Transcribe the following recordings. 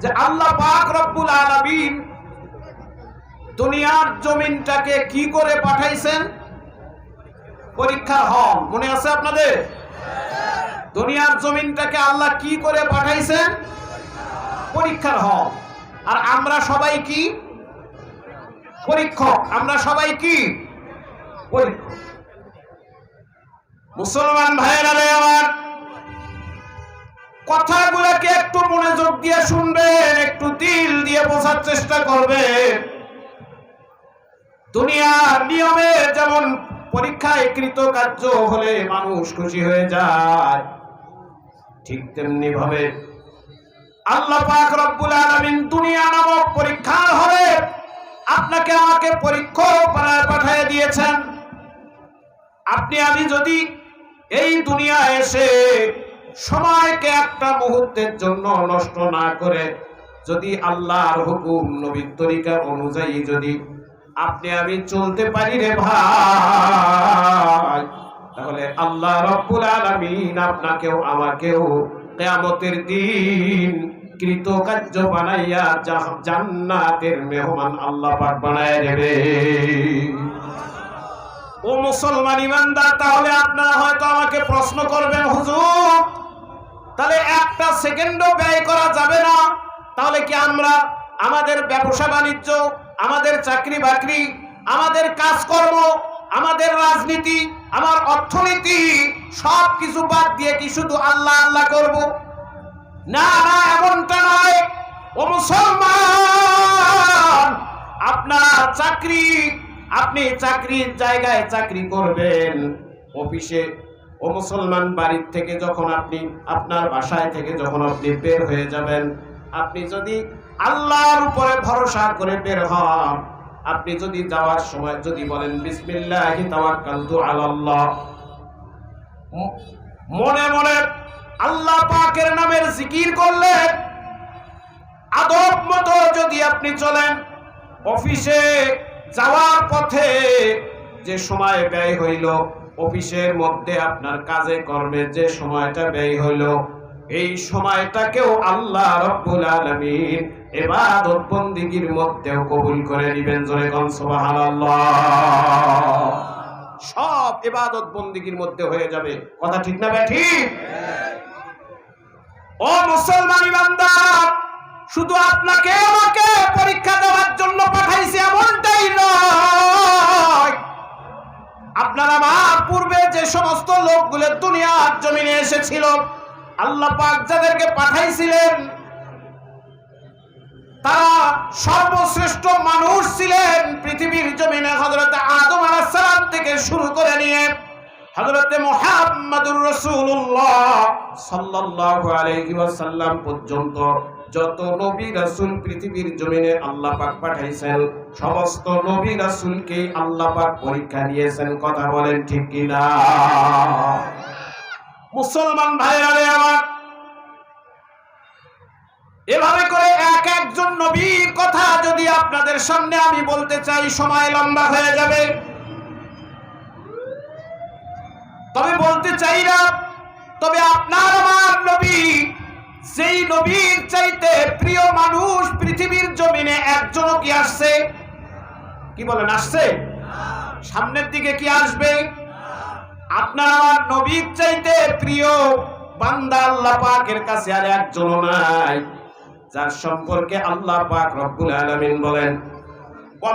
যে আল্লাহ পাক রব্বুল আলামিন দুনিয়ার জমিনটাকে কি করে পাঠাইছেন? পরীক্ষার হল। মনে আছে আপনাদের? দুনিয়ার জমিনটাকে আল্লাহ কি করে পাঠাইছেন? পরীক্ষার হল। আর আমরা সবাই কি? পরীক্ষক। আমরা সবাই কি? পরীক্ষক। মুসলমান ভাইয়েরা আমার কথাগুলোকে একটু মনোযোগ দিয়ে শুনবেন, একটু দিল দিয়ে বোঝার চেষ্টা করবেন। দুনিয়ার নিয়মে যেমন পরীক্ষায় কৃত কার্য হলে মানুষ খুশি হয়ে যায়, ঠিক তেমনি ভাবে আল্লাহ পাক রব্বুল আলামিন দুনিয়া নামক পরীক্ষার হলে আপনাকে আমাকে পরীক্ষা পাঠিয়ে দিয়েছেন। আপনি, আমি যদি এই দুনিয়া এসে সময়কে একটা মুহূর্তের জন্য নষ্ট না করে যদি আল্লাহর হুকুম নবীর তরিকা অনুযায়ী যদি আপনি আমি চলতে পারি রে ভাই, তাহলে আল্লাহ রব্বুল আলামিন আপনাকেও আমাকেও কিয়ামতের দিন কৃতকার্য বানাইয়া জান্নাতের মেহমান আল্লাহ পাক বানায় দেবে। ও মুসলমান ইমানদার, তাহলে আপনারা হয়তো আমাকে প্রশ্ন করবেন, হুজুর তাহলে একটা সেকেন্ডও ব্যয় করা যাবে না। তাহলে কি আমরা আমাদের ব্যবসা বাণিজ্য, আমাদের চাকরি বাকরি, আমাদের কাজকর্ম, আমাদের রাজনীতি, আমার অর্থনীতি সব কিছু বাদ দিয়ে কি শুধু আল্লাহ আল্লাহ করব? না না, এমনটা নয়। ও মুসলমান, আপনার চাকরি, আপনি চাকরির জায়গায় চাকরি করবেন, অফিসে ও মুসলমান বাড়ির থেকে যখন আপনি আপনার বাসায় থেকে যখন আপনি বের হয়ে যাবেন, আপনি যদি আল্লাহর উপরে ভরসা করে বের হন, আপনি যদি যাওয়ার সময় যদি বলেন, বিসমিল্লাহি তাওয়াক্কালতু আলাল্লাহ মনে মনে আল্লাহ পাকের নামের জিকির করলেন। আদব মতো যদি আপনি চলেন, অফিসে যাওয়ার পথে যে সময় ব্যয় হইল অফিসের মধ্যে আপনার কাজে কর্মে যে সময়টা ব্যয় হইল, এই সময়টাকেও আল্লাহ রব্বুল আলামিন ইবাদত বন্দিগির মধ্যেও কবুল করে নেবেন জোরে কোন সুবহানাল্লাহ। সব ইবাদত বন্দিগির মধ্যে হয়ে যাবে। কথা ঠিক না ঠিক? ও মুসলমান ইমানদার, শুধু আপনাকে আমাকে পরীক্ষা দেওয়ার জন্য পাঠাইছে এমনটাই নয়। আপনার আমার পূর্বে যে সমস্ত লোকগুলো দুনিয়ার জমিনে এসেছিল, আল্লাহ পাক যাদেরকে পাঠাইছিলেন, তারা সর্বশ্রেষ্ঠ মানুষ ছিলেন পৃথিবীর জমিনে হজরত আদম আলাইহিস সালাম থেকে শুরু করে নিয়ে হযরতে মুহাম্মাদুর রাসূলুল্লাহ সাল্লাল্লাহু আলাইহি ওয়াসাল্লাম পর্যন্ত। যত নবী রাসূল পৃথিবীর জমিনে আল্লাহ পাক পাঠাইছেন, সমস্ত নবী রাসূলকে আল্লাহ পাক পরীক্ষা নিয়েছেন কথা বলেন ঠিক কি না? মুসলমান ভাইরা রে আমার, এভাবে করে এক একজন নবীর কথা যদি আপনাদের সামনে আমি বলতে চাই, সময় লম্বা হয়ে যাবে। তবে বলতে চাই না, তবে আপনার আমার নবী সেই নবীর চাইতে প্রিয় মানুষ পৃথিবীর জমিনে একজনও কি আসছে? কি বলেন, আসছে? সামনের দিকে কি আসবে? আপনার আমার নবীর চাইতে প্রিয় বান্দা আল্লাহ পাকের কাছে আর একজনও নাই। যার সম্পর্কে আল্লাহ পাক রব্বুল আলামিন বলেন, ওয়া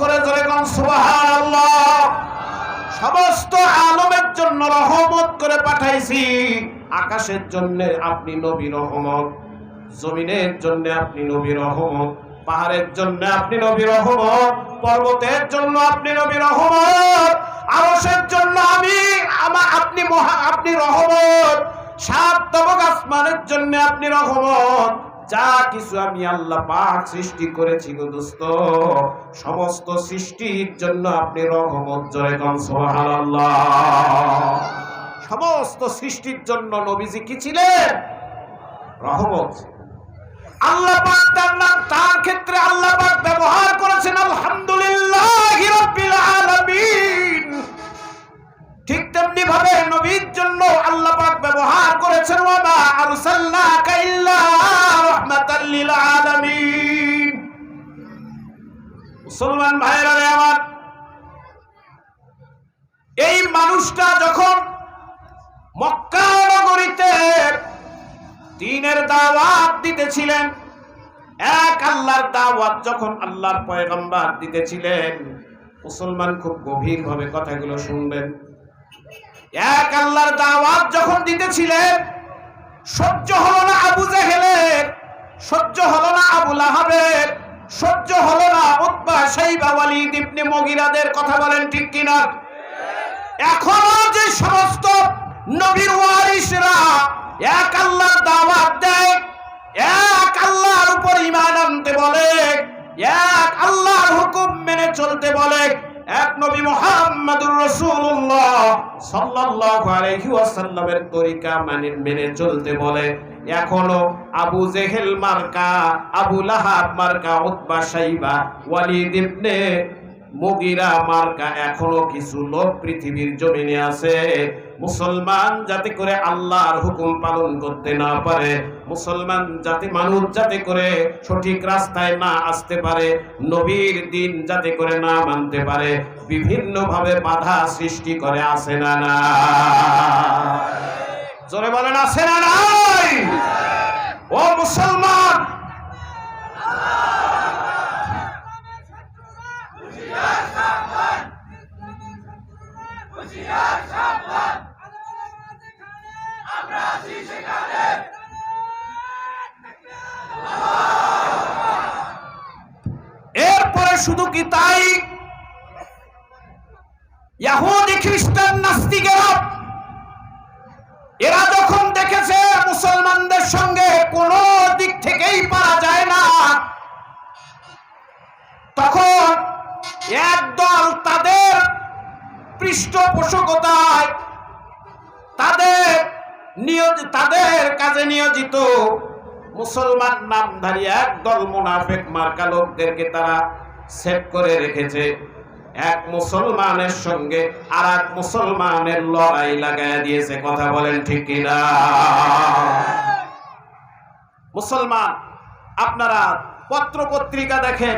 করে ধরে সমস্ত আলমের জন্য রহমত করে পাঠাইছি। আকাশের জন্য আপনি নবী রহমত, জমিনের জন্য আপনি নবী রহমত, পাহাড়ের জন্য আপনি নবী রহমত, পর্বতের জন্য আপনি নবী রহমত, আরশের জন্য আমি আমার আপনি মহা, আপনি রহমত, সাত তবক আসমানের জন্য আপনি রহমত যা কিছু আমি আল্লাহ পাক সৃষ্টি করেছি গো দোস্ত, সমস্ত সৃষ্টির জন্য আপনি রহমত জয় কন সমস্ত সৃষ্টির জন্য নবীজি কি ছিলেন? রহমত। আল্লাহ পাক তার নাম, তার ক্ষেত্রে আল্লাহ পাক ব্যবহার করেছেন, আলহামদুলিল্লাহ ঠিক তেমনি ভাবে নবীর জন্য আল্লাহ পাক ব্যবহার করেছেন, ওয়া মা আরসালনাকা রাহমাতাল লিল আলামিন। মুসলমান ভাইরা আমার, এই মানুষটা যখন মক্কা নগরীতে দিনের দাওয়াত দিতেছিলেন, এক আল্লাহর দাওয়াত যখন আল্লাহর পয়গম্বর দিতেছিলেন, মুসলমান খুব গভীর ভাবে কথাগুলো শুনবেন। এক আল্লাহর দাওয়াত যখন দিতেছিলেন, সহ্য হলো না আবু জেহেলের। সহ্য হলো না আবু লাহাবের, সহ্য হলো না উতবা সাইবা ওয়ালিদ ইবনে মুগিরাদের, কথা বলেন ঠিক কিনা? এখনও যে সমস্ত নবীর ওয়ারিসরা এক আল্লাহর দাওয়াত দেয়, এক আল্লাহর উপর ঈমান আনতে বলে, এক আল্লাহর হুকুম মেনে চলতে বলে এক নবী মোহাম্মদুর রাসূলুল্লাহ সাল্লাল্লাহু আলাইহি ওয়াসাল্লামের তরিকা মানে মেনে চলতে বলে। এখনও আবু জেহেল মার্কা, আবু লাহাব মার্কা, উতবা সাইবা, ওয়ালিদ ইবনে মুগিরা মার্কা এখনও কিছু লোক পৃথিবীর জমিনে আছে। মুসলমান যাতে করে আল্লাহর হুকুম পালন করতে না পারে, মুসলমান জাতি মানুষ যাতে করে সঠিক রাস্তায় না আসতে পারে, নবীর দিন যাতে করে না মানতে পারে, বিভিন্নভাবে বাধা সৃষ্টি করে আসে না না জোরে বলেন আসে না নাই ও মুসলমান এরপরে শুধু কি তাই ইয়াহুদি খ্রিস্টান নাস্তিকেরা এরা যখন দেখেছে মুসলমানদের সঙ্গে কোন দিক থেকেই পারা যায় না তখন একদল তাদের পৃষ্ঠপোষকতায় তাদের নিয়োজ, তাদের কাজে নিয়োজিত মুসলমান নামধারী একদল মুনাফেক মার্কা লোকদেরকে তারা সেট করে রেখেছে। এক মুসলমানের সঙ্গে আর এক মুসলমানের লড়াই লাগাই দিয়েছে। কথা বলেন ঠিক কিনা? মুসলমান, আপনারা পত্র পত্রিকা দেখেন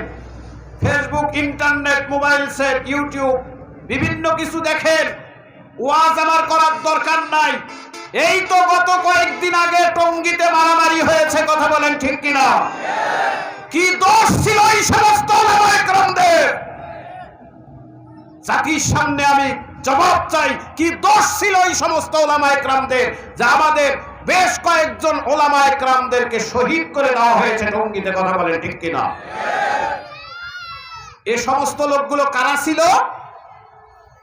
Facebook internet mobile set YouTube বিভিন্ন কিছু দেখেন। ওয়াজ আমার করার দরকার নাই। এই তো গত কয়েকদিন আগে টঙ্গিতে মারামারি হয়েছে, কথা বলেন ঠিক কিনা? কি দোষ ছিল এই সমস্ত জাতির সামনে আমি জবাব চাই, কি দোষ ছিল এই সমস্ত ওলামা একরামদের যা আমাদের বেশ কয়েকজন ওলামা একরামদেরকে শহীদ করে দেওয়া হয়েছে, টঙ্গিতে, কথা বলেন ঠিক কিনা? এ সমস্ত লোকগুলো কারা ছিল?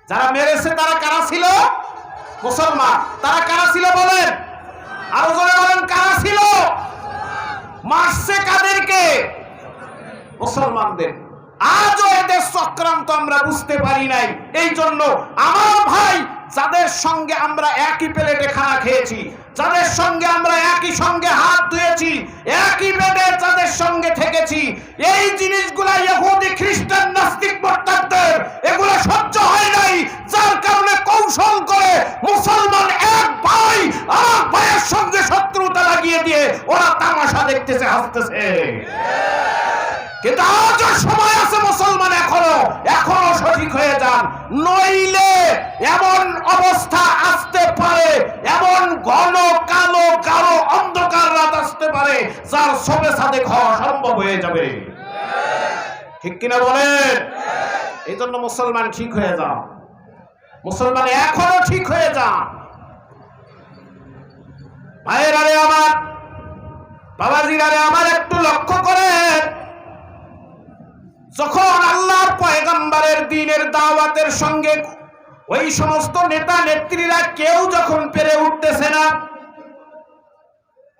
যারা মেরেছে তারা কারা ছিল? মুসলমান। তারা কারা ছিল বলেন? আরও জোরে বলেন, কারা ছিল? মারছে কাদেরকে? মুসলমানদের। আজও এদের চক্রান্ত আমরা বুঝতে পারি নাই। এই জন্য আমার ভাই, যাদের সঙ্গে আমরা একই প্লেটে খানা খেয়েছি যাদের সঙ্গে আমরা একই সঙ্গে হাত ধুয়েছি, একই বেডে যাদের সঙ্গে থেকেছি, এই জিনিসগুলা ইহুদি, খ্রিস্টান, নাস্তিক, মোরতাদদের, এগুলো সহ্য হয় নাই। যার কারণে কৌশল করে মুসলমান এক ভাই আর ভাইয়ের সঙ্গে শত্রুতা লাগিয়ে দিয়ে ওরা তামাশা দেখতেছে, হাসতেছে। কিন্তু আজও সময় আছে মুসলমান এখনও এখনও সঠিক হয়ে যান। নইলে এমন অবস্থা আসতে পারে, এমন ঘন কালো কালো অন্ধকার রাত আসতে পারে, যার সবে সাথে খাওয়া সম্ভব হয়ে যাবে। ঠিক কিনা বলেন? এই জন্য মুসলমান ঠিক হয়ে যান। মুসলমান এখনও ঠিক হয়ে যান। ভাইয়ের আরে আমার, বাবাজির আরে আমার একটু লক্ষ্য করেন। যখন আল্লাহর পয়গম্বরের দিনের দাওয়াতের সঙ্গে ওই সমস্ত নেতা নেত্রীরা কেউ যখন পেরে উঠতেছে না,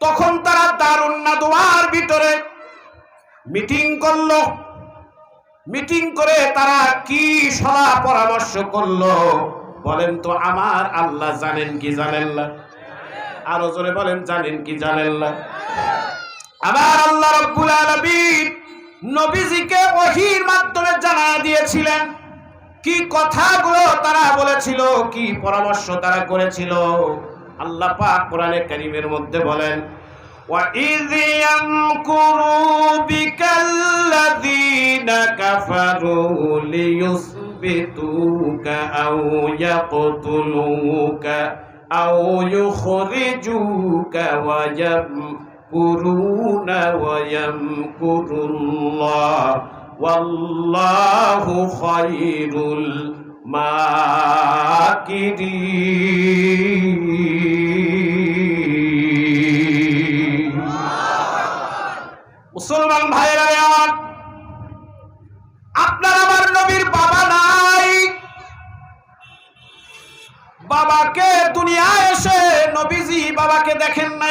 তখন তারা দারুণ নাদোয়ার ভিতরে মিটিং করল। মিটিং করে তারা কি সলা পরামর্শ করল? বলেন তো, আমার আল্লাহ জানেন কি জানেন না? আরও জোরে বলেন, জানেন কি জানেন না? আমার আল্লাহ রব্বুল আলামিন নবীজিকে ওহির মাধ্যমে জানা দিয়েছিলেন কি কথাগুলো তারা বলেছিল কি পরামর্শ তারা করেছিল আল্লাহ পাক কোরআনে কারীমের মধ্যে বলেন وَإِذْ يَمْكُرُ بِكَ الَّذِينَ كَفَرُوا لِيُثْبِتُوكَ أَوْ يَقْتُلُوكَ أَوْ يُخْرِجُوكَ وَيَمْكُرُونَ وَيَمْكُرُ اللَّهُ وَاللَّهُ خَيْرُ الْمَاكِرِينَ মুসলমান ভাইরা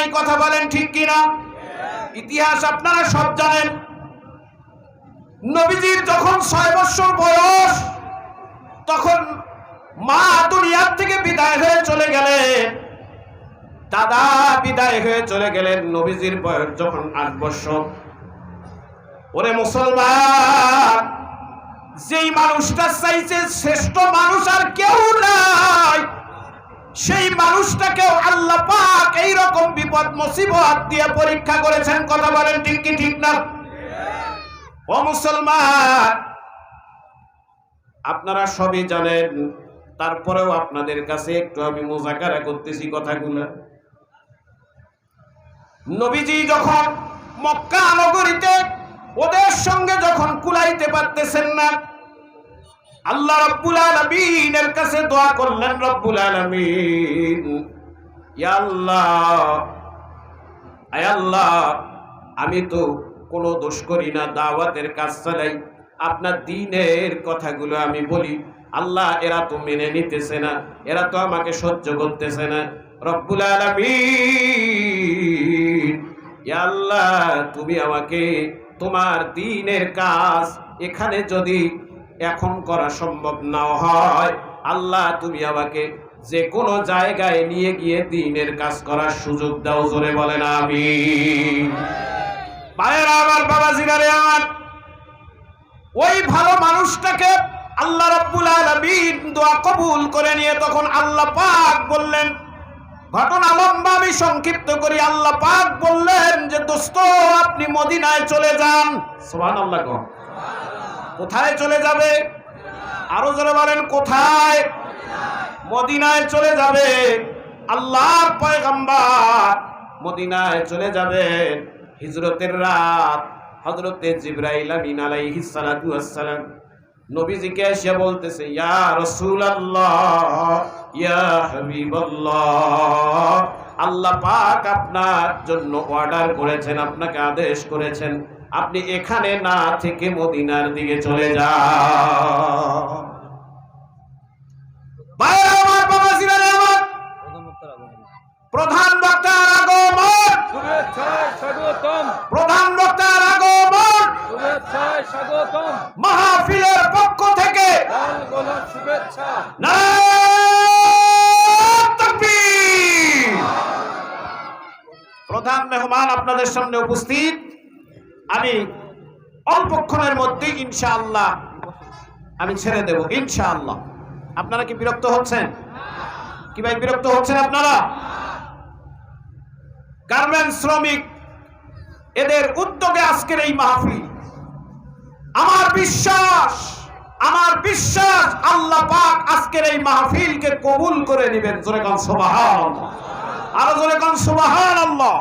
নাই কথা বলেন ঠিক কিনা? ইতিহাস আপনারা সব জানেন। নবীজির যখন ছয় বছর বয়স, তখন মা দুনিয়ার থেকে বিদায় হয়ে চলে গেলেন। দাদা বিদায় হয়ে চলে গেলেন নবীজির বয়স যখন আট বছর। ওরে মুসলমান, যেই মানুষটা চাইছে শ্রেষ্ঠ মানুষ আর কেউ নাই সেই মানুষটাকেও আল্লাহ পাক এইরকম বিপদ, মুসিবত দিয়ে পরীক্ষা করেছেন। কথা বলেন ঠিক কি ঠিক না? ও মুসলমান, আপনারা সবই জানেন, তারপরেও আপনাদের কাছে একটু আমি মোজাকারা করতেছি কথাগুলো। নবীজি যখন মক্কা নগরীতে ওদের সঙ্গে যখন কুলাইতে পারতেছেন না আল্লাহ রব্বুল আলামিনের কাছে দোয়া করলেন, রব্বুল আলামিন আল্লাহ আমি তো কোনো দোষ করি না, দাওয়াতের কাজ চালাই। আপনার দিনের কথাগুলো আমি বলি। আল্লাহ, এরা তো মেনে নিতেছে না, এরা তো আমাকে সহ্য করতেছে না। রব্বুল আলামিন আল্লাহ, তুমি আমাকে তোমার দিনের কাজ এখানে যদি এখন করা সম্ভব না হয়। আল্লাহ, তুমি আমাকে যে কোনো জায়গায় নিয়ে গিয়ে দিনের কাজ করার সুযোগ দাও, জোরে বলেন আমি আমার বাবা জিগারে আমার ওই ভালো মানুষটাকে আল্লাহ রাব্বুল আলামিন দোয়া কবুল করে নিয়ে তখন আল্লাহ পাক বললেন, ঘটনা লম্বা, আমি সংক্ষিপ্ত করি। আল্লাহ পাক বললেন যে, দোস্ত, আপনি মদিনায় চলে যান। সুবহানাল্লাহ কন। কোথায় চলে যাবে? আরও জোরে বলেন, কোথায়? মদিনায় চলে যাবে। আল্লাহর পয়গম্বর মদিনায় চলে যাবেন হিজরতের রাত হযরতে জিবরাইল আমিন আলাইহিস সালাতু ওয়াসসালাম নবীজিকে এসে বলতেছে, ইয়া রাসূলুল্লাহ, ইয়া হাবিবাল্লাহ, আল্লাহ পাক আপনার জন্য অর্ডার করেছেন, আপনাকে আদেশ করেছেন। আপনি এখানে না থেকে মদিনার দিকে চলে আমার প্রধান বক্তার আগমন। প্রধান বক্তার আগমন। মাহফিলের পক্ষ থেকে। প্রধান মেহমান আপনাদের সামনে উপস্থিত। আমি অল্পক্ষণের মধ্যে ইনশাআল্লাহ আমি ছেড়ে দেব, ইনশাআল্লাহ। আপনারা কি বিরক্ত হচ্ছেন? কি ভাই, বিরক্ত হচ্ছেন আপনারা? গার্মেন্ট শ্রমিক, এদের উদ্যোগে আজকের এই মাহফিল। আমার বিশ্বাস আমার বিশ্বাস, আল্লাহ পাক আজকের এই মাহফিলকে কবুল করে নেবেন। জোরে কান সুবহান আরও জোরে কান সুবহান আল্লাহ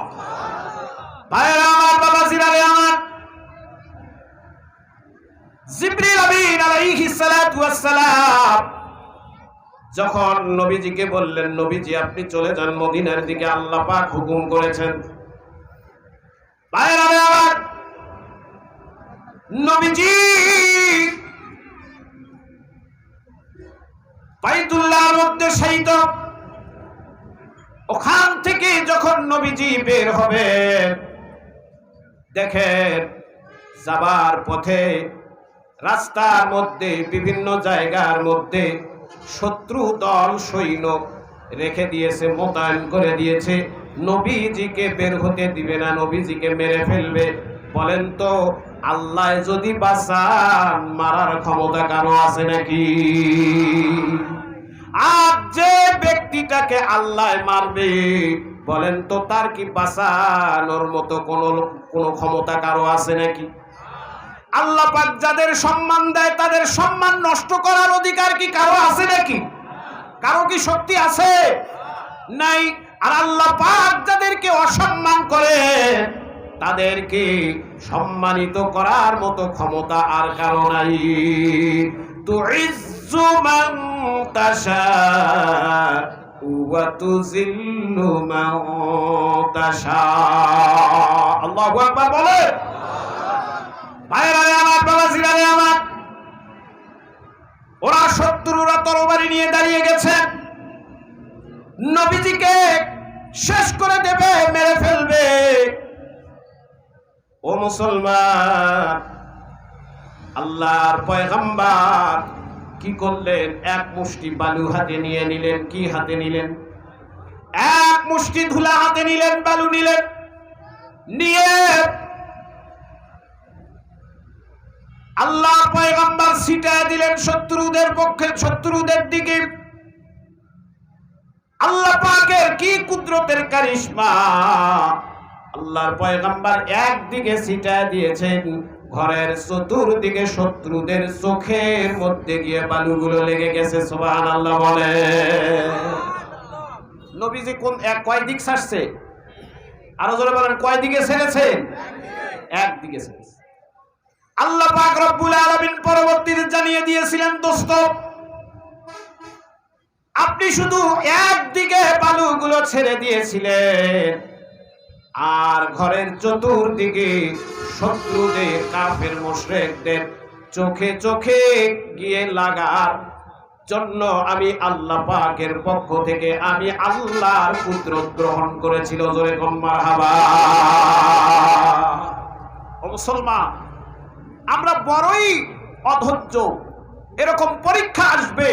ভাইরা আমার বাবা জিরারে আমার সালাতু ওয়াস সালাম যখন নবীজিকে বললেন, নবীজি, আপনি চলে যান মদিনার দিকে, আল্লাহ পাক হুকুম করেছেন। নবীজি ওখান থেকে যখন নবীজি বের হবে দেখেন যাবার পথে রাস্তার মধ্যে, বিভিন্ন জায়গার মধ্যে শত্রু দল সৈন্য রেখে দিয়েছে, মোতায়েন করে দিয়েছে। নবীজিকে বের হতে দিবে না, নবীজিকে মেরে ফেলবে। বলেন তো, আল্লাহ যদি বাঁচান, মারার ক্ষমতা কারও আছে নাকি? আর যে ব্যক্তিটাকে আল্লাহ মারবে, বলেন তো তার কি বাঁচানোর মতো কোনো কোনো ক্ষমতা কারও আছে নাকি? আল্লাহ পাক যাদের সম্মান দেয়, তাদের সম্মান নষ্ট করার অধিকার কি কারও আছে নাকি? কারও কি শক্তি আছে? নাই। আর আল্লাহ পাক যাদেরকে অসম্মান করে, তাদেরকে সম্মানিত করার মতো ক্ষমতা আর কারও নাই। তুইজ্জু মান তাশা ওয়া তুযিল্লু মান তাশা। আল্লাহু আকবার বলে ভাইরা রে আমার বাবা জিরারে আমার। ওরা শত্রুরা তরবারি নিয়ে দাঁড়িয়ে গেছে। নবীজিকে শেষ করে দেবে, মেরে ফেলবে। ও মুসলমান, আল্লাহর পয়গম্বর কি করলেন? এক মুষ্টি বালু হাতে নিয়ে নিলেন, কি হাতে নিলেন? এক মুষ্টি ধুলা হাতে নিলেন, বালু নিলেন। নিয়ে আল্লাহ পয়গম্বর সিটা দিলেন শত্রুদের পক্ষে, শত্রুদের দিকে। আল্লাহ পাকের কি কুদরতের কারিশমা? আল্লাহর পয়গম্বর একদিকে সিটা দিয়েছেন, ঘরের চতুর্দিকে শত্রুদের চোখের মধ্যে গিয়ে বালুগুলো লেগে গেছে সুবহান আল্লাহ বলে। নবীজি কোন এক কয় দিক ছাড়ছে আরও জোরে বলেন, কয় দিকে ছেড়েছে একদিকে ছেড়েছে আল্লাহ পাক রব্বুল আলামিন পরবর্তীতে জানিয়ে দিয়েছিলেন, দোস্ত, আপনি শুধু একদিকে বালুগুলো ছেড়ে দিয়েছিলেন, আর ঘরের চতুর্দিকে শত্রুদের, কাফের, মুশরিকদের চোখে চোখে গিয়ে লাগার জন্য আমি আল্লাহ পাকের পক্ষ থেকে আমি আল্লাহর পুত্র গ্রহণ করেছিল জোরে কম্মা হাবা মুসলমান আমরা বড়ই অধৈর্য। এরকম পরীক্ষা আসবে।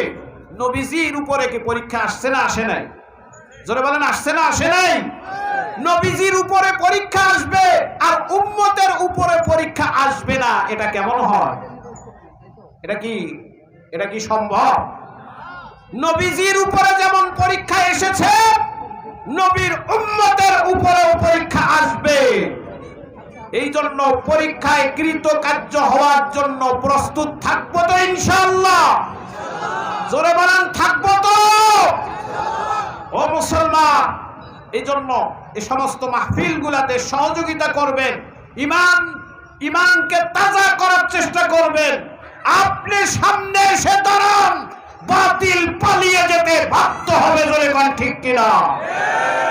নবীজির উপরে কি পরীক্ষা আসছে না, আসে নাই? জোরে বলেন, আসছে না, আসে নাই? নবীজির উপরে পরীক্ষা আসবে আর উম্মতের উপরে পরীক্ষা আসবে না, এটা কেমন হয়? এটা কি এটা কি সম্ভব? নবীজির উপরে যেমন পরীক্ষা এসেছে, নবীর উম্মতের উপরেও পরীক্ষা আসবে। এই জন্য পরীক্ষায় কৃতকার্য হওয়ার জন্য প্রস্তুত থাকব তো ইনশাল্লাহ জোরে বলেন, থাকব তো। ও মুসলমান এই জন্য এই সমস্ত মাহফিল গুলাতে সহযোগিতা করবেন, ইমান, ইমানকে তাজা করার চেষ্টা করবেন। আপনি সামনে এসে দাঁড়ান, বাতিল পালিয়ে যেতে বাধ্য হবে, জোরে কোন ঠিক কিনা।